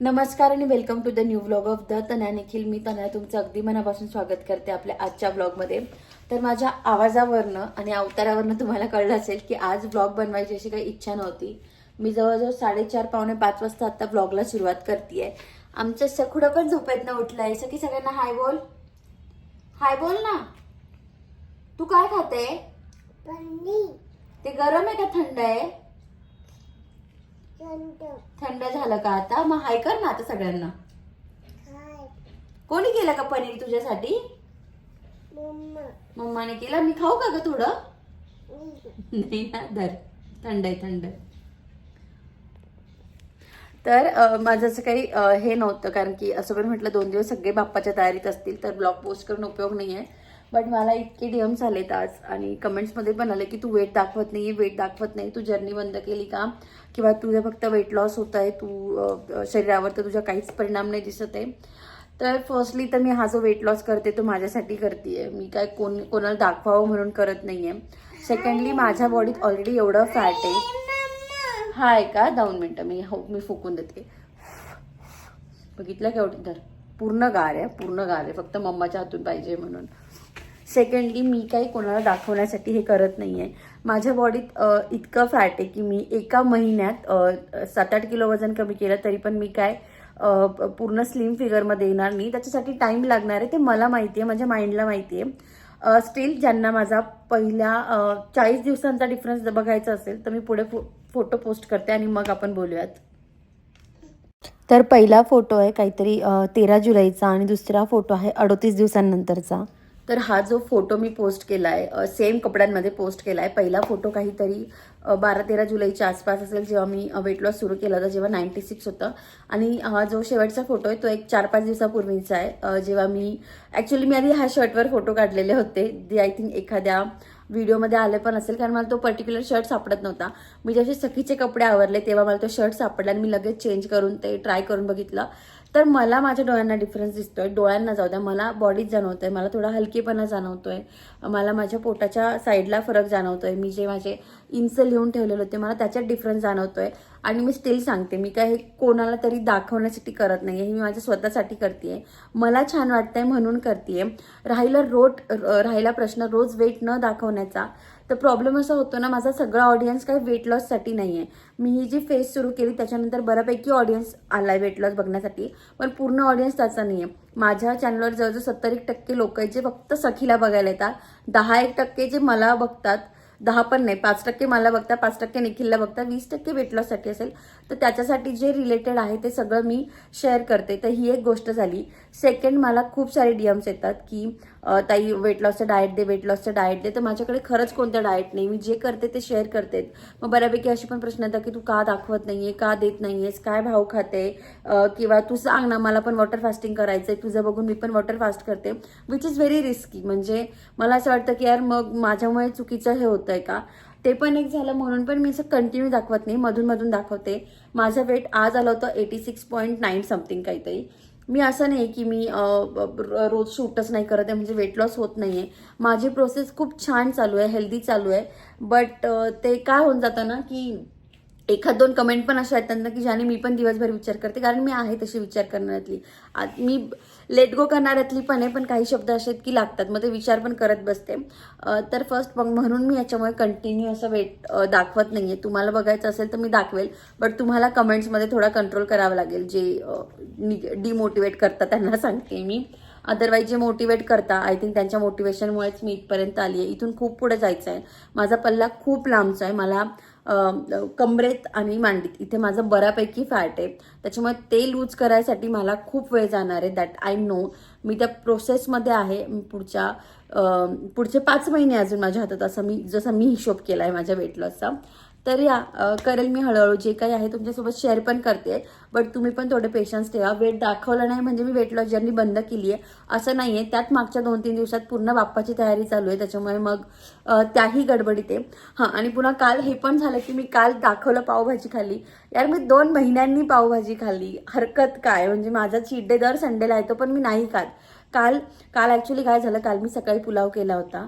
नमस्कार आणि welcome to the new vlog of the Tanya Nikhil मी तन्या तुमचं अगदी मनापासून स्वागत करते आपल्या आजच्या व्लॉगमध्ये तर माझ्या आवाजावरनं आणि अवतारावरनं तुम्हाला कळलं असेल की आज व्लॉग बनवायची अशी काही इच्छा नव्हती. मी जवळजवळ साडेचार पावणे पाच वाजता आता व्लॉगला सुरुवात करते आमचं सखुडं पण झोपेतनं उठलंय. सखी सगळ्यांना हाय बोल. हाय बोल ना. तू काय खाते? ते गरम आहे का थंड आहे? थंड. झालं का आता? मग हाय कर ना आता सगळ्यांना. कोणी केलं का पनीर तुझ्यासाठी? मम्मा. मम्माने केलं? मी खाऊ का ग थोडं? नाही. ना? धर. थंड आहे थंड. तर माझं असं काही हे नव्हतं कारण की असं पण म्हटलं दोन दिवस सगळे बाप्पाच्या तयारीत असतील तर ब्लॉग पोस्ट करून उपयोग नाही आहे बट मला इतके डीएम्स आलेत आज आणि कमेंट्समध्ये पण आले की तू वेट दाखवत नाही वेट दाखवत नाही. तू जर्नी बंद केली का? किंवा तुझं फक्त वेट लॉस होत आहे तू शरीरावर तर तुझा काहीच परिणाम नाही दिसत आहे. तर फर्स्टली तर मी हा जो वेट लॉस करते तो माझ्यासाठी करते आहे मी काय कोण कोणाला दाखवावं म्हणून करत नाही आहे सेकंडली माझ्या बॉडीत ऑलरेडी एवढं फॅट आहे. हा आहे का दोन मिनटं. मी हो मी फुकून देते. बघितलं केवढी धर. पूर्ण गार आहे पूर्ण गार आहे. फक्त मम्माच्या हातून पाहिजे म्हणून. सेकंडली मी काही कोणाला दाखवण्यासाठी हे करत नाही आहे माझ्या बॉडीत इतकं फॅट आहे की मी एका महिन्यात सात आठ किलो वजन कमी केलं तरी पण मी काय पूर्ण स्लिम फिगरमध्ये येणार नाही. त्याच्यासाठी टाईम लागणार आहे ते मला माहिती आहे माझ्या माइंडला माहिती आहे स्टील ज्यांना माझा पहिल्या चाळीस दिवसांचा डिफरन्स बघायचा असेल तर मी पुढे फो फोटो पोस्ट करते आणि मग आपण बोलूयात. तर पहिला फोटो आहे काहीतरी तेरा जुलैचा आणि दुसरा फोटो आहे अडोतीस दिवसांनंतरचा. तर हा जो फोटो मी पोस्ट केला आहे सेम कपड्यांमध्ये पोस्ट केला आहे पहिला फोटो काहीतरी बारा तेरा जुलैच्या आसपास असेल जेव्हा मी वेट लॉस सुरू केला होता जेव्हा नाईन्टी सिक्स होतं. आणि हा जो शेवटचा फोटो आहे तो एक चार पाच दिवसापूर्वीचा आहे. जेव्हा मी ॲक्च्युली मी आधी ह्या शर्टवर फोटो काढलेले होते. जे आय थिंक एखाद्या व्हिडिओमध्ये आले पण असेल कारण मला तो पर्टिक्युलर शर्ट सापडत नव्हता. मी जसे सखीचे कपडे आवरले तेव्हा मला तो शर्ट सापडला आणि मी लगेच चेंज करून ते ट्राय करून बघितलं. तर मला माझ्या डोळ्यांना डिफरन्स दिसतोय. डोळ्यांना जाऊ द्या. मला बॉडीत जाणवतोय. मला थोडा हलकेपणा जाणवतोय. मला माझ्या पोटाच्या साईडला फरक जाणवतोय. मी जे माझे इंच लिहून ठेवलेले होते मला त्याच्यात डिफरन्स जाणवतोय. आणि मी स्टील सांगते मी काय हे कोणाला तरी दाखवण्यासाठी करत नाही हे मी माझ्या स्वतःसाठी करते मला छान वाटतंय म्हणून करते राहिला रोट राहिला प्रश्न रोज वेट न दाखवण्याचा. तर प्रॉब्लेम असा होतो ना माझा सगळा ऑडियन्स काही वेट लॉससाठी नाही आहे मी ही जी फेस सुरू केली त्याच्यानंतर बऱ्यापैकी ऑडियन्स आला आहे वेट लॉस बघण्यासाठी. पण पूर्ण ऑडियन्स त्याचा नाही आहे माझ्या चॅनलवर जवळजवळ सत्तर एक टक्के लोक आहेत जे फक्त सखीला बघायला येतात. दहा एक टक्के जे मला बघतात दहा पण नाही पाच टक्के मला बघता पाच टक्के निखिलला बघता वीस टक्के वेट लॉससाठी असेल. तर त्याच्यासाठी जे रिलेटेड आहे ते सगळं मी शेअर करते. तर ही एक गोष्ट झाली. सेकंड मला खूप सारे डीएम्स येतात की ताई वेट लॉसचं डाएट दे वेट लॉसचं डाएट दे. तर माझ्याकडे खरंच कोणतं डाएट नाही. मी जे करते ते शेअर करते. मग बऱ्यापैकी अशी पण प्रश्न येतात की तू का दाखवत नाही आहे का देत नाही आहेस काय भाव खाते? किंवा तू सांग ना मला पण वॉटर फास्टिंग करायचं आहे तुझं बघून मी पण वॉटर फास्ट करते. विच इज व्हेरी रिस्की म्हणजे मला असं वाटतं की यार मग माझ्यामुळे चुकीचं हे होतं आहे का? ते पण एक झालं म्हणून पण मी असं कंटिन्यू दाखवत नाही. मधून मधून दाखवते. माझं वेट आज आलं होतं eighty six point nine something काहीतरी. मी असं नाही की मी रोज शूटच नाही करत आहे म्हणजे वेट लॉस होत नाही आहे माझी प्रोसेस खूप छान चालू आहे हेल्दी चालू आहे. बट ते काय होऊन जातं ना की एखाद दोन कमेंट पण अशा येतात ना की ज्याने मी पण दिवसभर विचार करते कारण मी आहे तशी विचार करणाऱ्यातली. मी लेट गो करणाऱ्यातली पण आहे पण काही शब्द असे आहेत की लागतात मग ते विचार पण करत बसते. तर फर्स्ट मग म्हणून मी याच्यामुळे कंटिन्यू असं वेट दाखवत नाही आहे तुम्हाला बघायचं असेल तर मी दाखवेल बट तुम्हाला कमेंट्समध्ये थोडा कंट्रोल करावा लागेल जे डिमोटिवेट करतात त्यांना सांगते मी. अदरवाईज जे मोटिवेट करता आय थिंक त्यांच्या मोटिवेशनमुळेच मी इथपर्यंत आली आहे इथून खूप पुढे जायचं आहे माझा पल्ला खूप लांबचा आहे. मला कमरेत आणि मांडीत. इथे माझं बऱ्यापैकी फॅट आहे. त्याच्यामुळे ते लूज करायसाठी मला खूप वेळ जाणार आहे. दॅट आय नो मी त्या प्रोसेसमध्ये आहे. पुढच्या पुढचे पाच महिने अजून माझ्या हातात असं मी जसं मी हिशोब केला आहे माझ्या वेट लॉसचा तर या करेल मी हळूहळू जे काही आहे तुमच्यासोबत शेअर पण करते. बट तुम्ही पण थोडे पेशन्स ठेवा. वेट दाखवलं नाही म्हणजे मी वेट लॉस जर्नी बंद केली आहे. असं नाही आहे. त्यात मागच्या दोन तीन दिवसात पूर्ण बाप्पाची तयारी चालू आहे. त्याच्यामुळे मग त्याही गडबडीत आहे. हां आणि पुन्हा काल हे पण झालं की मी काल दाखवलं पावभाजी खाल्ली. यार मी दोन महिन्यांनी पावभाजी खाल्ली. हरकत काय? म्हणजे माझा चीट डे दर संडेला येतो पण मी नाही खात. काल काल ॲक्च्युली काय झालं काल मी सकाळी पुलाव केला होता.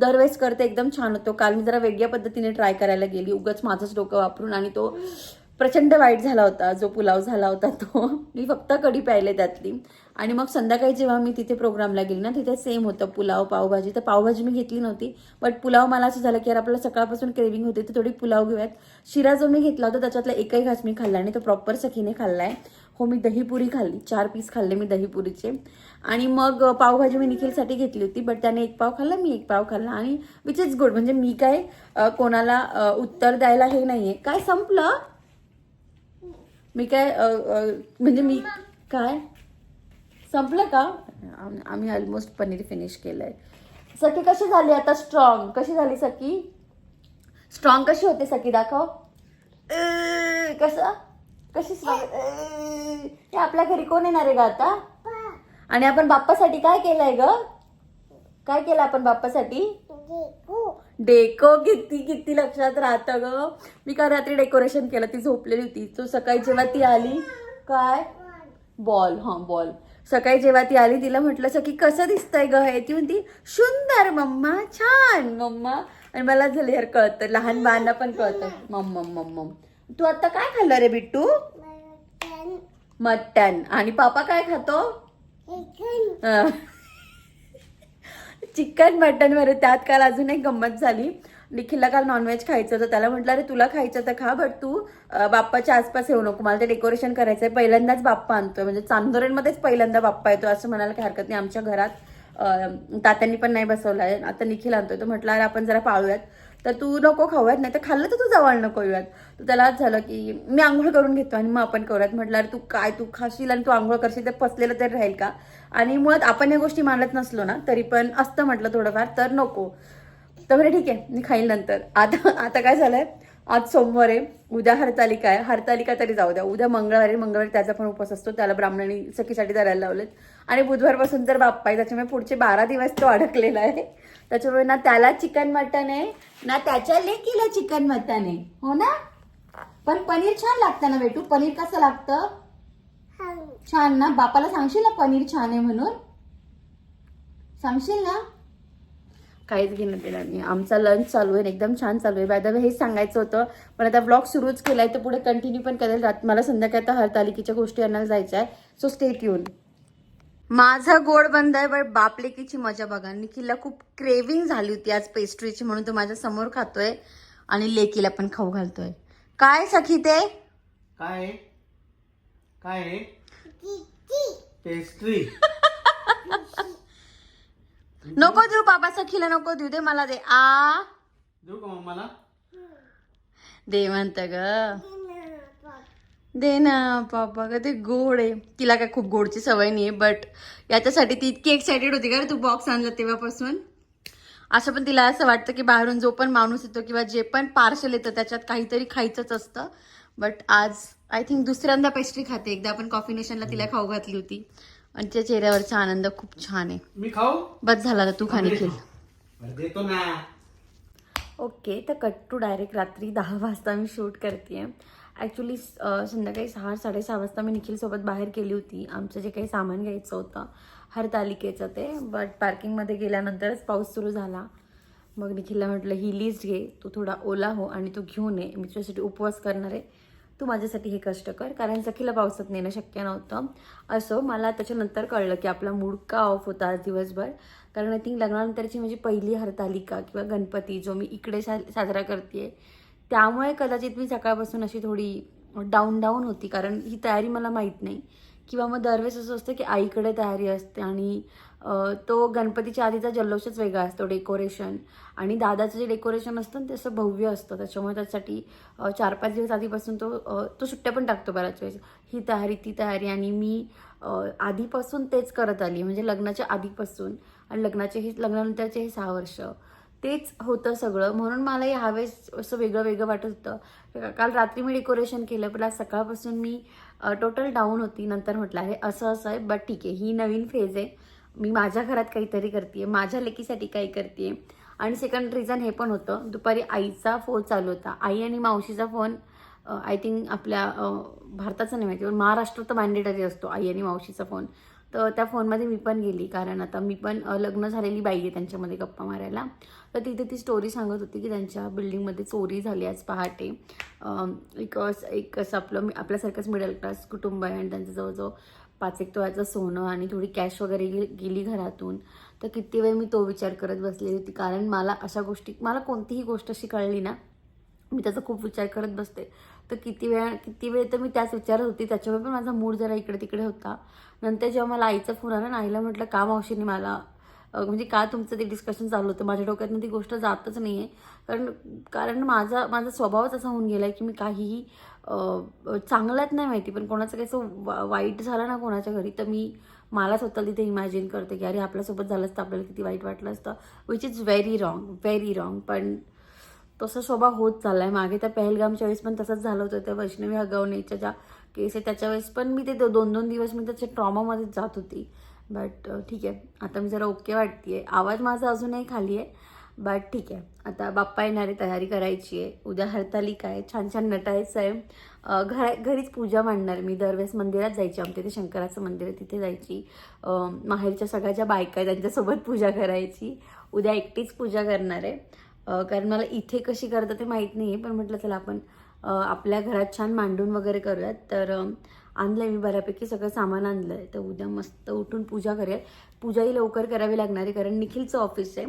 दरवेळेस करते एकदम छान होतो. काल मी जरा वेगळ्या पद्धतीने ट्राय करायला गेली. उगाच माझंच डोकं वापरून आणि तो प्रचंड वाईट झाला होता जो पुलाव झाला होता तो. मी फक्त कढी प्यायले त्यातली. आणि मग संध्याकाळी जेव्हा मी तिथे प्रोग्रामला गेली ना तिथे सेम होतं पुलाव पावभाजी. तर पावभाजी मी घेतली नव्हती बट पुलाव मला असं झालं की यार आपल्याला सकाळपासून क्रेविंग होते तर थोडी पुलाव घेऊयात. शिरा जो मी घेतला होता त्याच्यातला एकही घास मी खाल्ला आणि तो प्रॉपर सखीने खाल्लाय. हो मी दहीपुरी खाल्ली चार पीस खाल्ले मी दहीपुरीचे आणि मग पावभाजी मी निखिलसाठी घेतली होती बट त्याने एक पाव खाल्ला मी एक पाव खाल्ला. आणि विच इज गुड म्हणजे मी काय कोणाला उत्तर द्यायला हे नाहीये. काय संपलं? मी काय म्हणजे मी काय? संपलं का? आम- आम्ही ऑलमोस्ट पनीर फिनिश केलंय. सखी कशी झाली आता स्ट्रॉंग कशी झाली सखी? स्ट्रॉंग कशी होते सखी? दाखव. कसं? कशी स्ट्रॉंग हे आपल्या घरी कोण येणार आहे ग आता? आणि आपण बाप्पासाठी काय केलंय ग? काय केलं आपण बाप्पासाठी? डेको. किती किती लक्षात राहतं ग. मी काल रात्री डेकोरेशन केलं ती झोपलेली होती. तो सकाळी जेव्हा ती आली काय? बॉल हा बॉल. सकाळी जेव्हा ती आली तिला म्हटलं सकी कसं दिसतंय ग हे? ती म्हणती सुंदर मम्मा छान मम्मा. आणि मला झालं यार कळतं. लहान बाळांना पण कळतं. मम्म मम्म तू आता काय खाल्लं रे बिट्टू? मटन. आणि पापा काय खातो? चिकन मटन वर त्यात काल अजून एक गंमत झाली. निखिलला काल नॉनव्हेज खायचं होतं. त्याला म्हटलं अरे तुला खायचं तर खा बट तू बाप्पाच्या आसपास येऊ नको. मला ते डेकोरेशन करायचं आहे पहिल्यांदाच बाप्पा आणतोय. म्हणजे चांदोरेंमध्येच पहिल्यांदा बाप्पा येतो असं म्हणायला काही हरकत नाही. आमच्या घरात तात्यांनी पण नाही बसवलाय. आता निखिल आणतोय. तो म्हटलं अरे आपण जरा पाळूयात. तर तू नको खाऊयात नाही तर खाल्लं तर तू जवळ नको येऊयात. तर त्याला झालं की मी आंघोळ करून घेतो आणि मग आपण करूयात. म्हटलं अरे तू काय तू खाशील आणि तू आंघोळ करशील तर पसलेलं तरी राहील का? आणि मुळात आपण या गोष्टी मानत नसलो ना तरी पण असतं म्हटलं थोडंफार तर नको. तर बरं ठीक आहे मी खाईल नंतर. आता आता काय झालंय? आज सोमवार आहे उद्या हरतालिका आहे. हरतालिका तरी जाऊ द्या. उद्या मंगळवारी मंगळवारी त्याचा पण उपवास असतो. त्याला ब्राह्मणांनी सखीसाठी धरायला लावलेत. आणि बुधवारपासून तर बाप्पा आहे त्याच्यामुळे पुढचे बारा दिवस तो अडकलेला आहे. त्याच्यामुळे ना त्याला चिकन मटन आहे ना त्याच्या लेकीला चिकन मटन आहे. हो ना? पण पनीर छान लागतं ना बेटू? पनीर कसं लागतं? छान ना? बापाला सांगशील ना पनीर छान आहे म्हणून? सांगशील ना? काहीच घेणं देणार नाही. आमचा लंच चालू आहे एकदम छान चालू आहे. बाय द हेच सांगायचं होतं पण आता ब्लॉग सुरूच केलाय तर पुढे कंटिन्यू पण करेल. रात मला संध्याकाळी तर हरतालिकेच्या गोष्टी आणायला जायचं आहे. सो स्टेट येऊन माझं गोड बंद आहे बट बापलेकीची मजा बघा. निखिलला खूप क्रेविंग झाली होती आज पेस्ट्रीची म्हणून तो माझ्यासमोर खातोय आणि लेकीला पण खाऊ घालतोय. काय सखी ते? काय आहे? काय पेस्ट्री नको देऊ बाबा सखीला नको देऊ. दे मला दे. आ? देऊ का मम्माला दे म्हणत ग. दे ना पापा का ते गोड आहे. तिला काय खूप गोडची सवय नाही आहे बट याच्यासाठी ती इतकी एक्साइटेड होती का रे तू बॉक्स आणला तेव्हापासून. असं पण तिला असं वाटतं की बाहेरून जो पण माणूस येतो किंवा जे पण पार्सल येतं त्याच्यात काहीतरी खायचंच असतं. बट आज आय थिंक दुसऱ्यांदा पेस्ट्री खाते. एकदा आपण कॉफी नेशनला तिला खाऊ घातली होती. आणि तिच्या चेहऱ्यावरचा आनंद खूप छान आहे. मी खाऊ? बस झाला तू खाणे खेळ. बरं, देतो ना. ओके तर कट टू डायरेक्ट रात्री दहा वाजता मी शूट करते ॲक्च्युली संध्याकाळी सहा साडेसहा वाजता मी निखिलसोबत बाहेर गेली होती. आमचं जे काही सामान घ्यायचं होतं हरतालिकेचं ते. बट पार्किंगमध्ये गेल्यानंतरच पाऊस सुरू झाला. मग निखिलला म्हटलं ही लिस्ट घे. तू थोडा ओला हो आणि तू घेऊन ये. मी तुझ्यासाठी उपवास करणार आहे. तू माझ्यासाठी हे कष्ट कर. कारण सखीला पावसात नेणं शक्य नव्हतं. असो मला त्याच्यानंतर कळलं की आपला मूड का ऑफ होता आज दिवसभर. कारण आय थिंक लग्नानंतरची माझी पहिली हरतालिका किंवा गणपती जो मी इकडे सा साजरा करते त्यामुळे कदाचित मी सकाळपासून अशी थोडी डाऊन डाऊन होती. कारण ही तयारी मला माहीत नाही. किंवा मग दरवेळेस असं असतं की आईकडे तयारी असते आणि तो गणपतीच्या आधीचा जल्लोषच वेगळा असतो डेकोरेशन आणि दादाचं जे डेकोरेशन असतं ना ते असं भव्य असतं. त्याच्यामुळे त्यासाठी चार पाच दिवस आधीपासून तो तो सुट्ट्या पण टाकतो बऱ्याच वेळेस. ही तयारी ती तयारी आणि मी आधीपासून तेच करत आली. म्हणजे लग्नाच्या आधीपासून. आणि लग्नाचे हे लग्नानंतरचे हे सहा वर्ष. तेच होतं सगळं. म्हणून मला यावेळेस असं वेगळं वेगळं वाटत होतं. काल रात्री मी डेकोरेशन केलं पण आज सकाळपासून मी टोटल डाऊन होती नंतर म्हटलं आहे असं असं आहे बट ठीक आहे ही नवीन फेज आहे. मी माझ्या घरात काहीतरी करते माझ्या लेकीसाठी काही करते आणि सेकंड रिझन हे पण होतं. दुपारी आईचा फोन चालू होता. आई आणि मावशीचा फोन आय थिंक आपल्या भारताचा नाही माहिती पण महाराष्ट्रात मॅन्डेटरी असतो आई आणि मावशीचा फोन तर त्या फोनमध्ये मी पण गेली. कारण आता मी पण लग्न झालेली बाई आहे त्यांच्यामध्ये गप्पा मारायला. तर तिथे ती स्टोरी सांगत होती की त्यांच्या बिल्डिंगमध्ये चोरी झाली आज पहाटे. एक एक असं आपलं मी- आपल्यासारखंच मिडल क्लास कुटुंब आहे आणि त्यांचं जवळजवळ पाच एक तोळ्याचं सोनं आणि थोडी कॅश वगैरे गे- गेली घरातून. तर किती वेळ मी तो विचार करत बसलेली होती. कारण मला अशा गोष्टी मला कोणतीही गोष्ट अशी कळली ना मी त्याचा खूप विचार करत बसते. तर किती वेळा किती वेळ तर मी त्याच विचारत होती. त्याच्यामुळे पण माझा मूड जरा इकडे तिकडे होता. नंतर जेव्हा मला आईचा फोन आला ना आईला म्हटलं का मावशीने मला म्हणजे का तुमचं ते डिस्कशन चालू होतं? माझ्या डोक्यातनं ती गोष्ट जातच नाही आहे कारण कारण माझा माझा स्वभावच असा होऊन गेला आहे की मी काहीही चांगल्यात नाही माहिती. पण कोणाचं काही असं वा- वाईट झालं ना कोणाच्या घरी तर मी मला स्वतःला तिथे इमॅजिन करते की अरे आपल्यासोबत झालं असतं आपल्याला किती वाईट वाटलं असतं. Which is very wrong very wrong पण तसा स्वभाव होत चाललाय. मागे त्या पहलगामच्या वेळेस पण तसंच झालं होतं. त्या वैष्णवी हगवणेच्या ज्या केस आहे त्याच्या वेळेस पण मी ते दो- दोन दोन दिवस मी त्याच्या ट्रॉमामध्येच जात होती. बट ठीक आहे. आता मी जरा ओके वाटते आवाज माझा अजूनही खाली आहे. बट ठीक आहे. आता बाप्पा येणारे तयारी करायची आहे. उद्या हरतालिका आहे छान छान नटायचं आहे घरा घरीच पूजा मांडणार मी. दरवेळेस मंदिरात जायची. आमच्या इथे शंकराचं मंदिर आहे तिथे जायची. माहेरच्या सगळ्या ज्या बायका आहेत त्यांच्यासोबत पूजा करायची. उद्या एकटीच पूजा करणार आहे. कारण मला इथे कशी करतं ते माहीत नाही आहे पण म्हटलं चला आपण आपल्या घरात छान मांडून वगैरे करूयात. तर आणलं आहे मी बऱ्यापैकी सगळं सामान आणलं आहे तर उद्या मस्त उठून पूजा करूयात. पूजाही लवकर करावी लागणार आहे कारण निखिलचं ऑफिस आहे.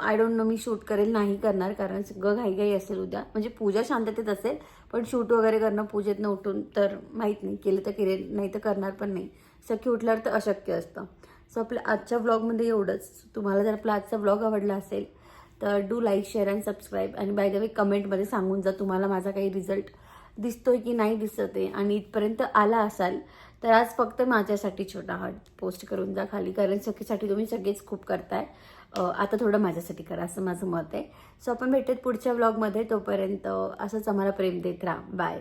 आय डोंट नो मी शूट करेल नाही करणार कारण सगळं घाईघाई असेल उद्या. म्हणजे पूजा शांततेत असेल पण शूट वगैरे करणं पूजेतनं उठून तर माहीत नाही केलं तर केले नाही तर करणार पण नाही. सखी उठल्यावर तर अशक्य असतं. सो आपल्या आजच्या व्लॉगमध्ये एवढंच. तुम्हाला जर आपला आजचा ब्लॉग आवडला असेल तर do like share and subscribe. आणि बाय द वे कमेंटमध्ये सांगून जा तुम्हाला माझा काही रिझल्ट दिसतोय की नाही दिसत आहे आणि इथपर्यंत आला असाल तर आज फक्त माझ्यासाठी छोटा हार्ट पोस्ट करून जा खाली. कारण सखीसाठी तुम्ही सगळेच खूप करताय. आता थोडं माझ्यासाठी करा असं माझं मत आहे. सो आपण भेटत पुढच्या व्लॉगमध्ये तोपर्यंत असंच आम्हाला प्रेम देत राहा. बाय